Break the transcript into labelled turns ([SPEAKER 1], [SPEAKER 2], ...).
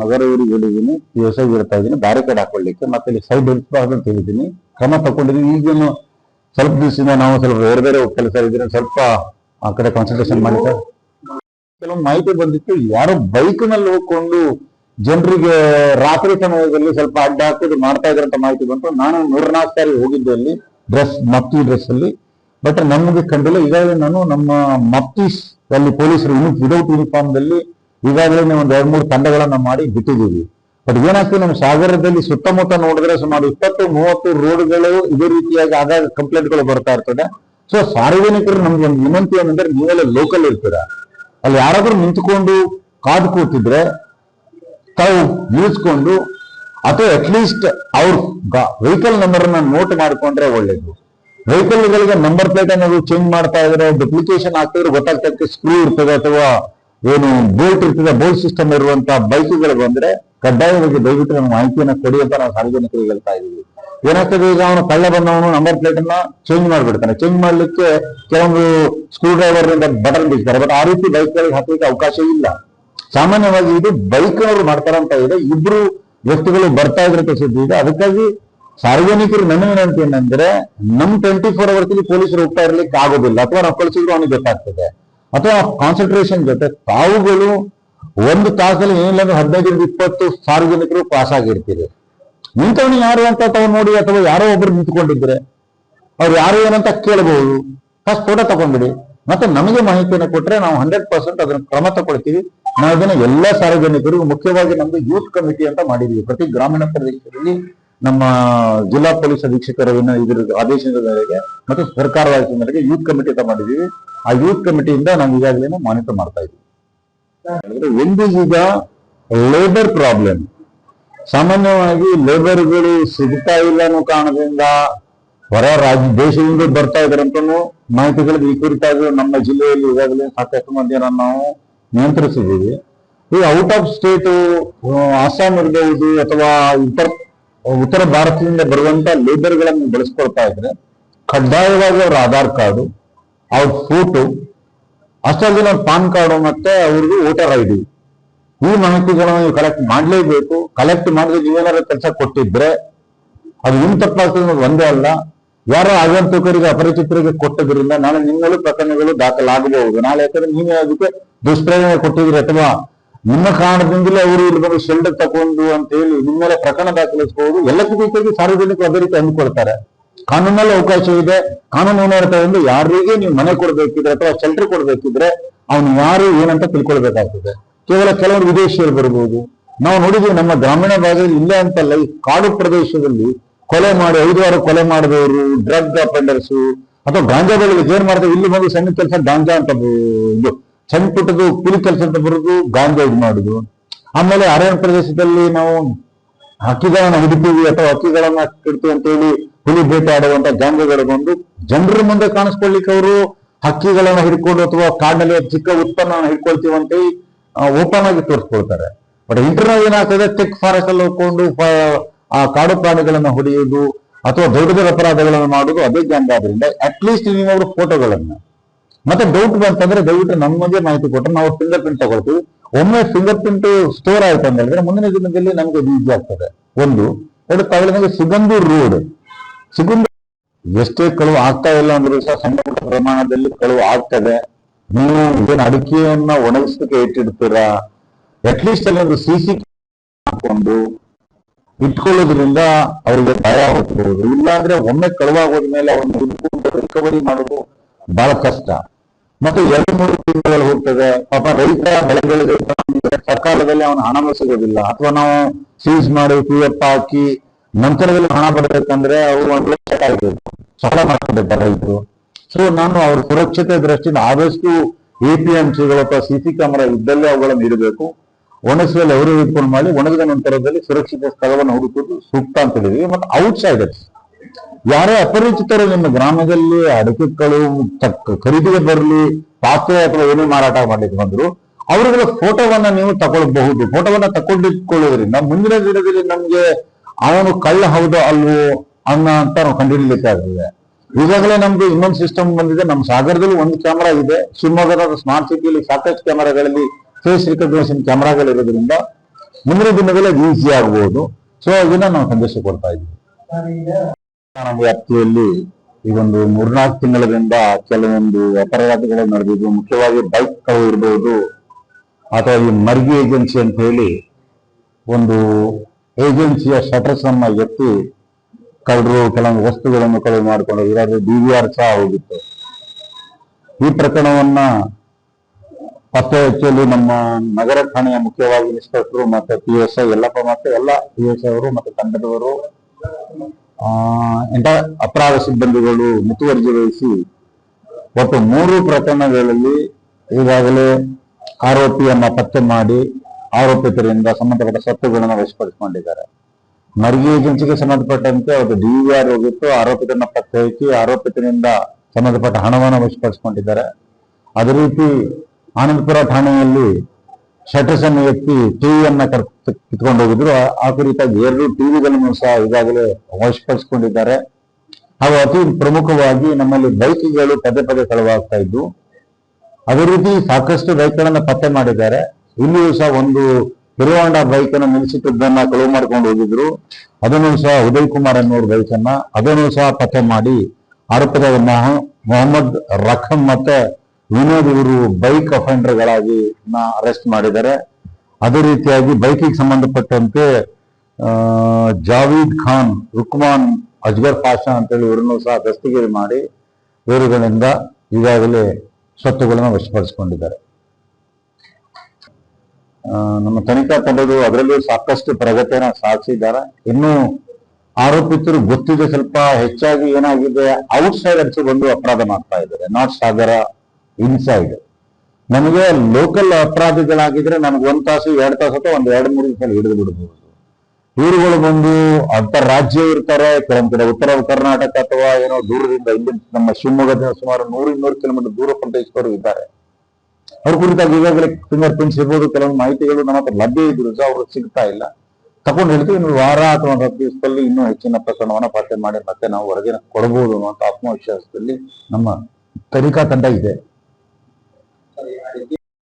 [SPEAKER 1] ನಗರ ಊರಿಗೆ ಹೇಳಿದ್ದೀನಿ P S I ಇರ್ತಾ ಇದ್ದೀನಿ ಬ್ಯಾರಿಕೇಡ್ ಹಾಕೊಳ್ಳಿಕ್ಕೆ, ಮತ್ತೆ ಇಲ್ಲಿ ಸೈಡ್ ಹೆಲ್ಪ್ ಅಂತ ಹೇಳಿದ್ದೀನಿ ಕ್ರಮ ತಗೊಂಡಿದ್ದೀನಿ, ಈಗೇನು ಸ್ವಲ್ಪ ದಿವಸದಿಂದ ನಾವು ಸ್ವಲ್ಪ ಬೇರೆ ಬೇರೆ ಕೆಲಸ ಇದ್ರೆ ಸ್ವಲ್ಪ ಆ ಕಡೆ ಕಾನ್ಸಂಟ್ರೇಷನ್ ಮಾಡಿ ಸರ್ ಮಾಹಿತಿ ಬಂದಿತ್ತು, ಯಾರೋ ಬೈಕ್ನಲ್ಲಿ ಹೋಗ್ಕೊಂಡು ಜನರಿಗೆ ರಾತ್ರಿ ಸಮಯದಲ್ಲಿ ಸ್ವಲ್ಪ ಅಡ್ಡ ಹಾಕೋದು ಮಾಡ್ತಾ ಇದ್ರಂತ ಮಾಹಿತಿ ಬಂತು. ನಾನು ಮೂರ್ನಾಲ್ಕು ಸಾರಿ ಹೋಗಿದ್ದೆ ಅಲ್ಲಿ, ಡ್ರೆಸ್ ಮತ್ತಿ ಡ್ರೆಸ್ ಅಲ್ಲಿ. ಬಟ್ ನಮಗೆ ಕಂಡಿಲ್ಲ. ಈಗಾಗಲೇ ನಾನು ನಮ್ಮ ಮತ್ತೀಸ್ ಅಲ್ಲಿ ಪೊಲೀಸರು ಇನ್ನು ವಿದೌಟ್ ಯೂನಿಫಾರ್ಮ್ ದಲ್ಲಿ ಈಗಾಗಲೇ ಒಂದು ಎರಡ್ ಮೂರು ತಂಡಗಳನ್ನ ಮಾಡಿ ಬಿಟ್ಟಿದ್ದೀವಿ. ಬಟ್ ಏನಾಗ್ತದೆ, ನಮ್ಮ ಸಾಗರದಲ್ಲಿ ಸುತ್ತಮುತ್ತ ನೋಡಿದ್ರೆ ಸುಮಾರು ಇಪ್ಪತ್ತು, ಮೂವತ್ತು ರೋಡ್ಗಳು ಇದೇ ರೀತಿಯಾಗಿ ಆಗಾಗ ಕಂಪ್ಲೇಂಟ್ಗಳು ಬರ್ತಾ ಇರ್ತದೆ. ಸೊ ಸಾರ್ವಜನಿಕರು ನಮ್ಗೆ ಒಂದು ವಿನಂತಿ ಏನಂದ್ರೆ, ನೀವೆಲ್ಲ ಲೋಕಲ್ ಇರ್ತೀರಾ? ಅಲ್ಲಿ ಯಾರಾದ್ರೂ ನಿಂತ್ಕೊಂಡು ಕಾದು ಕೂತಿದ್ರೆ ತಾವು ನಿಲ್ಲಿಸ್ಕೊಂಡು ಅಥವಾ ಅಟ್ಲೀಸ್ಟ್ ಅವ್ರ ವೆಹಿಕಲ್ ನಂಬರ್ ನೋಟ್ ಮಾಡ್ಕೊಂಡ್ರೆ ಒಳ್ಳೇದು. ವೆಹಿಕಲ್ ಗಳಿಗೆ ನಂಬರ್ ಪ್ಲೇಟ್ ಅನ್ನೋದು ಚೇಂಜ್ ಮಾಡ್ತಾ ಇದ್ರೆ ಡುಪ್ಲಿಕೇಶನ್ ಆಗ್ತಿದ್ರೆ ಗೊತ್ತಾಗ್ತಕ್ಕೆ ಸ್ಕ್ರೂ ಇರ್ತದೆ ಅಥವಾ ಏನು ಬೋಲ್ಟ್ ಇರ್ತದೆ ಬೋಲ್ಟ್ ಸಿಸ್ಟಮ್ ಇರುವಂತ ಬೈಕ್ಗಳು ಬಂದ್ರೆ ಕಡ್ಡಾಯವಾಗಿ ದಯವಿಟ್ಟು ನಮ್ಮ ಮಾಹಿತಿಯನ್ನು ಕೊಡಿ ಅಂತ ನಾವು ಸಾರ್ವಜನಿಕರಿಗೆ ಹೇಳ್ತಾ ಇದೀವಿ ಏನಾಗ್ತದೆ ಈಗ ಅವನು ಕಳ್ಳ ಬಂದವನು ನಂಬರ್ ಪ್ಲೇಟ್ ಅನ್ನ ಚೇಂಜ್ ಮಾಡ್ಬಿಡ್ತಾನೆ. ಚೇಂಜ್ ಮಾಡ್ಲಿಕ್ಕೆ ಕೆಲವೊಂದು ಸ್ಕ್ರೂ ಡ್ರೈವರ್ ಬಟನ್ ಬಿಡ್ತಾರೆ. ಬಟ್ ಆ ರೀತಿ ಬೈಕ್ಗಳಿಗೆ ಹಾಕ್ಲಿಕ್ಕೆ ಅವಕಾಶ ಇಲ್ಲ. ಸಾಮಾನ್ಯವಾಗಿ ಇದು ಬೈಕ್ ಅವರು ಮಾಡ್ತಾರಂತ ಇದೆ ಇಬ್ರು ವ್ಯಕ್ತಿಗಳು ಬರ್ತಾ ಇದ್ರೆ ಸುದ್ದಿ. ಇದೆ ಅದಕ್ಕಾಗಿ ಸಾರ್ವಜನಿಕರು ನನ್ನ ವಿನಂತಿ ಏನಂದ್ರೆ, ನಮ್ ಟ್ವೆಂಟಿ ಫೋರ್ ಅವರ್ಸ್ ಪೊಲೀಸರು ಹೋಗ್ತಾ ಇರ್ಲಿಕ್ಕೆ ಆಗೋದಿಲ್ಲ. ಅಥವಾ ನಾವು ಕಳಿಸಿದ್ರು ಅವನಿಗೆ ಗೊತ್ತಾಗ್ತದೆ. ಅಥವಾ ಕಾನ್ಸಂಟ್ರೇಷನ್ ಜೊತೆ ತಾವುಗಳು ಒಂದು ತಾಸಲ್ಲಿ ಏನಿಲ್ಲ ಅಂದ್ರೆ ಹದಿನೈದರಿಂದ ಇಪ್ಪತ್ತು ಸಾರ್ವಜನಿಕರು ಪಾಸ್ ಆಗಿರ್ತೀರಿ. ನಿಂತವನು ಯಾರು ಅಂತ ತಾವು ನೋಡಿ ಅಥವಾ ಯಾರೋ ಒಬ್ರು ನಿಂತ್ಕೊಂಡಿದ್ರೆ, ಅವ್ರು ಯಾರು ಏನಂತ ಕೇಳಬಹುದು ಫಸ್ಟ್ ಫೋಟೋ ತಗೊಂಡ್ಬಿಡಿ. ಮತ್ತೆ ನಮಗೆ ಮಾಹಿತಿಯನ್ನು ಕೊಟ್ರೆ ನಾವು ಹಂಡ್ರೆಡ್ ಪರ್ಸೆಂಟ್ ಅದನ್ನ ಕ್ರಮ ತಗೊಳ್ತೀವಿ. ನಾವು ಎಲ್ಲ ಸಾರ್ವಜನಿಕರು ಸಾರ್ವಜನಿಕರಿಗೂ ಮುಖ್ಯವಾಗಿ ನಮ್ದು ಯೂತ್ ಕಮಿಟಿ ಅಂತ ಮಾಡಿದೀವಿ ಪ್ರತಿ ಗ್ರಾಮೀಣ ಪ್ರದೇಶದಲ್ಲಿ ನಮ್ಮ ಜಿಲ್ಲಾ ಪೊಲೀಸ್ ಅಧೀಕ್ಷಕರ ಇದ್ರ ಆದೇಶದ ಮೇರೆಗೆ ಮತ್ತು ಸರ್ಕಾರದ ಆದೇಶದ ಯೂತ್ ಕಮಿಟಿ ಅಂತ ಮಾಡಿದೀವಿ ಆ ಯೂತ್ ಕಮಿಟಿಯಿಂದ ನಾವು ಈಗಾಗಲೇ ಮಾನಿಟರ್ ಮಾಡ್ತಾ ಇದ್ದೀವಿ. ಒಂದು ಈಗ ಲೇಬರ್ ಪ್ರಾಬ್ಲಮ್ ಸಾಮಾನ್ಯವಾಗಿ ಲೇಬರ್ಗಳು ಸಿಗ್ತಾ ಇಲ್ಲ ಅನ್ನೋ ಕಾರಣದಿಂದ ಹೊರ ರಾಜ್ಯ, ದೇಶದಿಂದ ಬರ್ತಾ ಇದ್ರಂತನೂ ಮಾಹಿತಿಗಳು ಈ ಕುರಿತಾಗಿ ನಮ್ಮ ಜಿಲ್ಲೆಯಲ್ಲಿ ಈಗಾಗಲೇ ಸಾಕಷ್ಟು ಮಧ್ಯಾಹ್ನ ನಾವು ನಿಯಂತ್ರಿಸಿದ್ದೀವಿ. ಈ ಔಟ್ ಆಫ್ ಸ್ಟೇಟ್ ಅಸ್ಸಾಂ ಇರಬಹುದು ಅಥವಾ ಉತ್ತರ ಉತ್ತರ ಭಾರತದಿಂದ ಬರುವಂತ ಲೇಬರ್ಗಳನ್ನು ಬಳಸ್ಕೊಳ್ತಾ ಇದ್ರೆ ಕಡ್ಡಾಯವಾಗಿ ಅವ್ರ ಆಧಾರ್ ಕಾರ್ಡು, ಅವ್ರ ಫೋಟೋ ಅಷ್ಟೊಂದು ಪಾನ್ ಕಾರ್ಡು ಮತ್ತೆ ಅವ್ರಿಗೆ ವೋಟರ್ ಐ ಡಿ. ಈ ಮಾಹಿತಿಗಳನ್ನು ನೀವು ಕಲೆಕ್ಟ್ ಮಾಡಲೇಬೇಕು. ಕಲೆಕ್ಟ್ ಮಾಡಿದ್ರೆ ನೀವೇನಾದ್ರು ಕೆಲಸ ಕೊಟ್ಟಿದ್ರೆ ಅದು ಏನು ತಪ್ಪಾಗ್ತದೆ ಒಂದೇ ಅಲ್ಲ. ಯಾರೋ ಆಗಂತುಕರಿಗೆ ಅಪರಿಚಿತರಿಗೆ ಕೊಟ್ಟದ್ರಿಂದ ನಾಳೆ ನಿಮ್ಮಲ್ಲೂ ಪ್ರಕರಣಗಳು ದಾಖಲಾಗಬಹುದು. ನಾಳೆ ಯಾಕಂದ್ರೆ ನೀವೇ ಅದಕ್ಕೆ ದುಷ್ಪ್ರೇರಣೆ ಕೊಟ್ಟಿದ್ರಿ ಅಥವಾ ನಿಮ್ಮ ಕಾರಣದಿಂದಲೇ ಅವರು ಇಲ್ಲಿ ಬಂದು ಶೆಲ್ಟರ್ ತಗೊಂಡು ಅಂತ ಹೇಳಿ ನಿಮ್ಮ ಮೇಲೆ ಪ್ರಕರಣ ದಾಖಲಿಸಬಹುದು. ಎಲ್ಲಕ್ಕೂ ಬೇಕಾಗಿ ಸಾರ್ವಜನಿಕರು ಅದೇ ರೀತಿ ಅಂದ್ಕೊಳ್ತಾರೆ. ಕಾನೂನಲ್ಲಿ ಅವಕಾಶ ಇದೆ. ಕಾನೂನು ಏನಿರುತ್ತೆ ಅಂದ್ರೆ ಯಾರಿಗೆ ನೀವು ಮನೆ ಕೊಡ್ಬೇಕಿದ್ರೆ ಅಥವಾ ಶೆಲ್ಟರ್ ಕೊಡ್ಬೇಕಿದ್ರೆ ಅವ್ನು ಯಾರು, ಏನಂತ ತಿಳ್ಕೊಳ್ಬೇಕಾಗ್ತದೆ. ಕೇವಲ ಕೆಲವರು ವಿದೇಶಿಯರು ಬರ್ಬೋದು. ನಾವು ನೋಡಿದ್ವಿ ನಮ್ಮ ಗ್ರಾಮೀಣ ಭಾಗದಲ್ಲಿ ಇಲ್ಲೇ ಅಂತಲ್ಲ, ಈ ಕಾಡು ಪ್ರದೇಶದಲ್ಲಿ ಕೊಲೆ ಮಾಡಿ, ಐದು ವಾರ ಕೊಲೆ ಮಾಡಿದವರು ಡ್ರಗ್ ಅಪೆಂಡರ್ಸು ಅಥವಾ ಗಾಂಜಾ ಬೆಳೆ ಏನ್ ಮಾಡ್ತಾರೆ ಇಲ್ಲಿ ಬಂದು ಸಣ್ಣ ಕೆಲಸ ಗಾಂಜಾ ಅಂತ ಇದು ಸಣ್ಣ ಪುಟ್ಟದು ಕೂಲಿ ಕೆಲಸ ಅಂತ ಬರೋದು, ಗಾಂಜಾ ಇದು ಮಾಡುದು. ಆಮೇಲೆ ಅರಣ್ಯ ಪ್ರದೇಶದಲ್ಲಿ ನಾವು ಹಕ್ಕಿಗಳನ್ನ ಹಿಡಿತೀವಿ ಅಥವಾ ಹಕ್ಕಿಗಳನ್ನ ಇಡ್ತೀವಿ ಅಂತ ಹೇಳಿ ಹುಲಿ ಬೇಟೆ ಗಾಂಜಾಗಳು ಬಂದು ಜನರ ಮುಂದೆ ಕಾಣಿಸ್ಕೊಳ್ಳಿಕ್ಕೆ ಅವರು ಹಕ್ಕಿಗಳನ್ನ ಹಿಡ್ಕೊಂಡು ಅಥವಾ ಕಾಡಿನಲ್ಲಿ ಚಿಕ್ಕ ಉತ್ಪನ್ನ ಹಿಡ್ಕೊಳ್ತೀವಿ ಅಂತ ಓಪನ್ ಆಗಿ ತೋರಿಸ್ಕೊಳ್ತಾರೆ. ಬಟ್ ಇಂಟರ್ನಲ್ ಏನಾಗ್ತದೆ ಚೆಕ್ ಫಾರೆಸ್ಟ್ ಅಲ್ಲಿ ಹೋಗ್ಕೊಂಡು ಆ ಕಾಡು ಪ್ರಾಣಿಗಳನ್ನು ಹೊಡೆಯುವುದು ಅಥವಾ ದೊಡ್ಡ ದೊಡ್ಡ ಅಪರಾಧಗಳನ್ನು ಮಾಡುವುದು ಅದೇ ಜಾಂಗ ಆದ್ರಿಂದ ಅಟ್ಲೀಸ್ಟ್ ನೀವರು ಫೋಟೋಗಳನ್ನ. ಮತ್ತೆ ಡೌಟ್ ಬಂತಂದ್ರೆ ದಯವಿಟ್ಟು ನಮಗೆ ಮಾಹಿತಿ ಕೊಟ್ಟರೆ ನಾವು ಫಿಂಗರ್ ಪ್ರಿಂಟ್ ತಗೊಳ್ತೀವಿ. ಒಮ್ಮೆ ಫಿಂಗರ್ ಪ್ರಿಂಟ್ ಸ್ಟೋರ್ ಆಯ್ತು ಅಂತ ಹೇಳಿದ್ರೆ ಮುಂದಿನ ದಿನದಲ್ಲಿ ನಮಗೆ ಈಜಿ ಆಗ್ತದೆ. ಒಂದು, ಎರಡು ತಗೊಳ್ಳಿ ಸುಗಂಧಿ ರೋಡ್ ಸುಗಂಧ ಎಷ್ಟೇ ಕಳುವು ಆಗ್ತಾ ಇಲ್ಲ ಅಂದ್ರೂ ಸಹ ಸಣ್ಣ ಪ್ರಮಾಣದಲ್ಲಿ ಕಳುವು ಆಗ್ತದೆ. ನೀವು ಏನು ಅಡಿಕೆಯನ್ನ ಒಣಗಿಸ್ಲಿಕ್ಕೆ ಇಟ್ಟಿರ್ತೀರಾ? ಅಟ್ಲೀಸ್ಟ್ ಅಲ್ಲಿ ಒಂದು ಸಿ ಸಿ ಹಾಕೊಂಡು ಇಟ್ಕೊಳ್ಳೋದ್ರಿಂದ ಅವರಿಗೆ ಭಯ ಹೋಗ್ಬೋದು ಇಲ್ಲಾಂದ್ರೆ ಒಮ್ಮೆ ಕಳುವಾಗೋದ್ಮೇಲೆ ಅವ್ರನ್ನ ಹುಡ್ಕೊಂಡು ರಿಕವರಿ ಮಾಡೋದು ಬಹಳ ಕಷ್ಟ. ಮತ್ತೆ ಎರಡು, ಮೂರು ತಿಂಗಳು ಹೋಗ್ತದೆ. ಪಾಪ ರೈತ ಬೆಳೆಗಳಿಗೆ ಸರ್ಕಾರದಲ್ಲಿ ಅವನ ಹಣ ಸಿಗೋದಿಲ್ಲ. ಅಥವಾ ನಾವು ಸೀಸ್ ಮಾಡಿ ಪಿ ಎಫ್ ಹಾಕಿ ನಂತರದಲ್ಲಿ ಹಣ ಬರ್ಬೇಕಂದ್ರೆ ಅವರು ಒಂದು ಲಕ್ಷ ಆಗಬೇಕು ಸಾಲ ಮಾಡ್ಕೊಂಡಿದ್ದಾರೆ ರೈತರು. ಸೊ ನಾನು ಅವ್ರ ಸುರಕ್ಷತೆ ದೃಷ್ಟಿಯಿಂದ ಆದಷ್ಟು ಎ ಪಿ ಎಂ ಸಿಗಳು ಅಥವಾ ಸಿ ಸಿ ಕ್ಯಾಮರಾ ಇದ್ದಲ್ಲೇ ಅವುಗಳನ್ನು ಇಡಬೇಕು. ಒಣಗಿಸುವಲ್ಲಿ ಅವರು ಇಟ್ಕೊಂಡು ಮಾಡಿ ಒಣಗಿದ ನಂತರದಲ್ಲಿ ಸುರಕ್ಷಿತ ಸ್ಥಳವನ್ನು ಹುಡುಕುವುದು ಸೂಕ್ತ ಅಂತ ಹೇಳಿದ್ವಿ. ಮತ್ತೆ ಔಟ್ಸೈಡರ್ಸ್ ಯಾರೇ ಅಪರಿಚಿತರು ನಿಮ್ಮ ಗ್ರಾಮದಲ್ಲಿ ಅಡಕೆಗಳು ತಕ್ಕ ಖರೀದಿಗೆ ಬರಲಿ, ಪಾತ್ರೆ ಅಥವಾ ಏನೇ ಮಾರಾಟ ಮಾಡ್ಲಿಕ್ಕೆ ಬಂದ್ರು, ಅವರುಗಳ ಫೋಟೋವನ್ನ ನೀವು ತಗೊಳ್ಬಹುದು. ಫೋಟೋವನ್ನ ತಗೊಂಡಿಟ್ಕೊಳ್ಳೋದ್ರಿಂದ ಮುಂದಿನ ದಿನದಲ್ಲಿ ನಮ್ಗೆ, ಅವನು ಕಳ್ಳ ಹೌದೋ ಅಲ್ವೋ ಅನ್ನ ಅಂತ ನಾವು ಕಂಡುಹಿಡಿಯಲಿಕ್ಕಾಗ್ತದೆ ಈಗಾಗಲೇ ನಮ್ದು ಇನ್ನೊಂದು ಸಿಸ್ಟಮ್ ಬಂದಿದೆ. ನಮ್ಮ ಸಾಗರದಲ್ಲಿ ಒಂದು ಕ್ಯಾಮರಾ ಇದೆ. ಶಿವಮೊಗ್ಗದ ಸ್ಮಾರ್ಟ್ ಸಿಟಿಯಲ್ಲಿ ಸಾಕಷ್ಟು ಕ್ಯಾಮರಾಗಳಲ್ಲಿ ಫೇಸ್ ರಿಕಗ್ನೇಷನ್ ಕ್ಯಾಮರಾಗಳಿರೋದ್ರಿಂದ ಮುಂದಿನ ದಿನಗಳಲ್ಲಿ ಈಸಿ ಆಗಬಹುದು ಸೊ ಇದನ್ನ ನಾವು ಸಂದೇಶ ಕೊಡ್ತಾ ಇದ್ದೀವಿ. ನಮ್ಮ ವ್ಯಾಪ್ತಿಯಲ್ಲಿ ಈ ಒಂದು ಮೂರ್ನಾಲ್ಕು ತಿಂಗಳಿಂದ ಕೆಲವೊಂದು ಅಪರಾಧಗಳು ನಡೆದಿದ್ದು, ಮುಖ್ಯವಾಗಿ ಬೈಕ್ ಬೈಕ್ಗಳು ಇರಬಹುದು ಅಥವಾ ಈ ಮರ್ಗಿ ಏಜೆನ್ಸಿ ಅಂತ ಹೇಳಿ ಒಂದು ಏಜೆನ್ಸಿಯ ಶಟರ್ಸ್ ಅನ್ನ ಎತ್ತಿ ಕಳ್ಳರು ಕೆಲವೊಂದು ವಸ್ತುಗಳನ್ನು ಕಳುವು ಮಾಡಿಕೊಂಡು ಇದರಲ್ಲಿ ಡಿ ವಿ ಆರ್ ಸಹ ಹೋಗಿತ್ತು. ಈ ಪ್ರಕರಣವನ್ನ ಪತ್ತೆ ಹಚ್ಚಲು ನಮ್ಮ ನಗರ ಠಾಣೆಯ ಮುಖ್ಯವಾಗಿ ಇನ್ಸ್ಪೆಕ್ಟರ್ ಮತ್ತೆ ಪಿ ಎಸ್ ಐ ಎಲ್ಲಪ್ಪ ಮತ್ತೆ ಎಲ್ಲ ಪಿ ಎಸ್ ಐ ಅವರು ಮತ್ತೆ ತಂಡದವರು ಎಂಟ ಅಪರಾಧ ಸಿಬ್ಬಂದಿಗಳು ಮುತುವರ್ಜಿ ವಹಿಸಿ ಒಟ್ಟು ಮೂರು ಪ್ರಕರಣಗಳಲ್ಲಿ ಈಗಾಗಲೇ ಆರೋಪಿಯನ್ನ ಪತ್ತೆ ಮಾಡಿ ಆರೋಪಿತರಿಂದ ಸಂಬಂಧಪಟ್ಟ ಸತ್ತುಗಳನ್ನು ವಶಪಡಿಸಿಕೊಂಡಿದ್ದಾರೆ. ಮರಿಗೆ ಏಜೆನ್ಸಿಗೆ ಸಂಬಂಧಪಟ್ಟಂತೆ ಡಿ ಆರ್ ಹೋಗಿತ್ತು ಆರೋಪಿತರನ್ನ ಪತ್ತೆ ಹಚ್ಚಿ ಆರೋಪಿತರಿಂದ ಸಂಬಂಧಪಟ್ಟ ಹಣವನ್ನು ವಶಪಡಿಸಿಕೊಂಡಿದ್ದಾರೆ. ಅದೇ ರೀತಿ ಆನಂದಪುರ ಠಾಣೆಯಲ್ಲಿ ಶಟರ್ಸ್ ಅನ್ನು ಎತ್ತಿ ಟಿವಿಯನ್ನ ಕಿತ್ಕೊಂಡು ಹೋಗಿದ್ರು. ಆ- ಕುರಿತಾಗಿ ಎರಡು ಟಿವಿಗಳನ್ನು ಸಹ ಈಗಾಗಲೇ ವಶಪಡಿಸಿಕೊಂಡಿದ್ದಾರೆ. ಹಾಗೂ ಅತಿ ಪ್ರಮುಖವಾಗಿ ನಮ್ಮಲ್ಲಿ ಬೈಕ್ಗಳು ಪದೇ ಪದೇ ಕಳವಾಗ್ತಾ ಇದ್ದು ಅದೇ ರೀತಿ ಸಾಕಷ್ಟು ಬೈಕ್ಗಳನ್ನ ಪತ್ತೆ ಮಾಡಿದ್ದಾರೆ. ಇಲ್ಲಿಯೂ ಸಹ ಒಂದು ಹಿರುವಾಂಡ ಬೈಕ್ ಅನ್ನು ನಿಲ್ಲಿಸುತ್ತಿದ್ದನ್ನ ಕಳುವು ಮಾಡ್ಕೊಂಡು ಹೋಗಿದ್ರು. ಅದನ್ನು ಸಹ ಉದಯ್ ಕುಮಾರ್ ಅನ್ನೋರು ಬೈಕ್ ಅನ್ನ ಅದನ್ನು ಸಹ ಪತ್ತೆ ಮಾಡಿ ಆರೋಪದ ಮೊಹ- ಮೊಹಮ್ಮದ್ ರಖಂ ಮತ್ತೆ ವಿನೋದ್ ಇವರು ಬೈಕ್ ಅಫೆಂಡರ್ಗಳಾಗಿ ಅರೆಸ್ಟ್ ಮಾಡಿದ್ದಾರೆ. ಅದೇ ರೀತಿಯಾಗಿ ಬೈಕಿಗೆ ಸಂಬಂಧಪಟ್ಟಂತೆ ಜಾವೀದ್ ಖಾನ್, ರುಕ್ಮಾನ್, ಅಜ್ಗರ್ ಪಾಷಾ ಅಂತೇಳಿ ಇವರನ್ನು ಸಹ ದಸ್ತಗಿರಿ ಮಾಡಿ ಇವರುಗಳಿಂದ ಈಗಾಗಲೇ ಸ್ವತ್ತುಗಳನ್ನು ವಶಪಡಿಸಿಕೊಂಡಿದ್ದಾರೆ. ನಮ್ಮ ತನಿಖಾ ತಂಡಗಳು ಅದರಲ್ಲೂ ಸಾಕಷ್ಟು ಪ್ರಗತಿಯನ್ನ ಸಾಧಿಸಿದ್ದಾರೆ. ಇನ್ನು ಆರೋಪಿತರು ಗೊತ್ತಿದೆ ಸ್ವಲ್ಪ ಹೆಚ್ಚಾಗಿ ಏನಾಗಿದೆ ಔಟ್ ಸೈಡರ್ಸ್ ಬಂದು ಅಪರಾಧ ಮಾಡ್ತಾ ಇದ್ದಾರೆ. ನಾಟ್ ಸಾಗರ ಇನ್ಸೈಡ್ ನಮಗೆ ಲೋಕಲ್ ಅಪರಾಧಿಗಳಾಗಿದ್ರೆ ನಮ್ಗೆ ಒಂದ್ ತಾಸು, ಎರಡ್ ತಾಸು ಅಥವಾ ಒಂದ್ ಎರಡ್, ಮೂರು ದಿವಸ ಹಿಡಿದು ಬಿಡಬಹುದು ಇವ್ರುಗಳು ಬಂದು ಅಂತರ್ರಾಜ್ಯ ಇರ್ತಾರೆ, ಕೆಲವೊಂದ್ ಕಡೆ ಉತ್ತರ ಕರ್ನಾಟಕ ಅಥವಾ ಏನೋ ದೂರದಿಂದ ಇಲ್ಲಿ ನಮ್ಮ ಶಿವಮೊಗ್ಗದಿಂದ ಸುಮಾರು ನೂರು ಇನ್ನೂರು ಕಿಲೋಮೀಟರ್ ದೂರ ಪ್ರದೇಶದವರು ಇದ್ದಾರೆ. ಅವ್ರ ಕುರಿತಾಗಿ ಈಗಾಗಲೇ ಫಿಂಗರ್ ಪ್ರಿಂಟ್ಸ್ ಇರ್ಬೋದು, ಕೆಲವೊಂದು ಮಾಹಿತಿಗಳು ನಮ್ಮ ಹತ್ರ ಲಭ್ಯ ಇದ್ರು ಸಹ ಅವ್ರಿಗೆ ಸಿಗ್ತಾ ಇಲ್ಲ. ತಗೊಂಡು ಹೇಳ್ತೀವಿ, ಇನ್ನು ವಾರ ಅಥವಾ ಹತ್ತು ದಿವಸದಲ್ಲಿ ಇನ್ನೂ ಹೆಚ್ಚಿನ ಪ್ರಕರಣವನ್ನು ಪತ್ತೆ ಮಾಡಿ ಮತ್ತೆ ನಾವು ವರದಿನ ಕೊಡಬಹುದು ಅನ್ನುವಂಥ ಆತ್ಮವಿಶ್ವಾಸದಲ್ಲಿ ನಮ್ಮ ತನಿಖಾ ತಂಡ ಇದೆ.